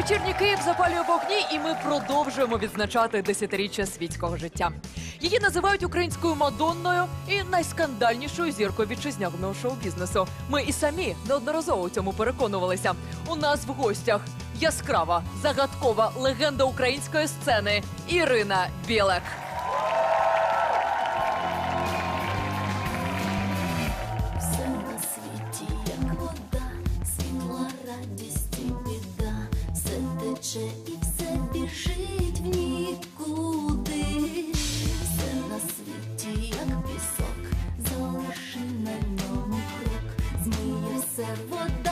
Вечірній Київ запалює вогні, і ми продовжуємо відзначати десятиріччя світського життя. Її називають українською мадонною і найскандальнішою зіркою вітчизняного шоу-бізнесу. Ми і самі неодноразово у цьому переконувалися. У нас в гостях яскрава, загадкова легенда української сцени Ірина Білек. Тече і все біжить в нікуди. Все на світі, як пісок, залиши на ньому крок, все вода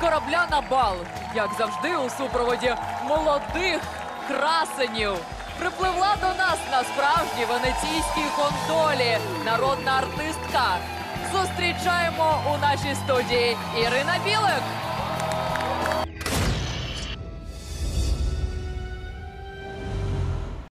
Корабля на бал, як завжди, у супроводі молодих красенів. Припливла до нас на справжній венеційській гондолі народна артистка. Зустрічаємо у нашій студії Ірина Білик.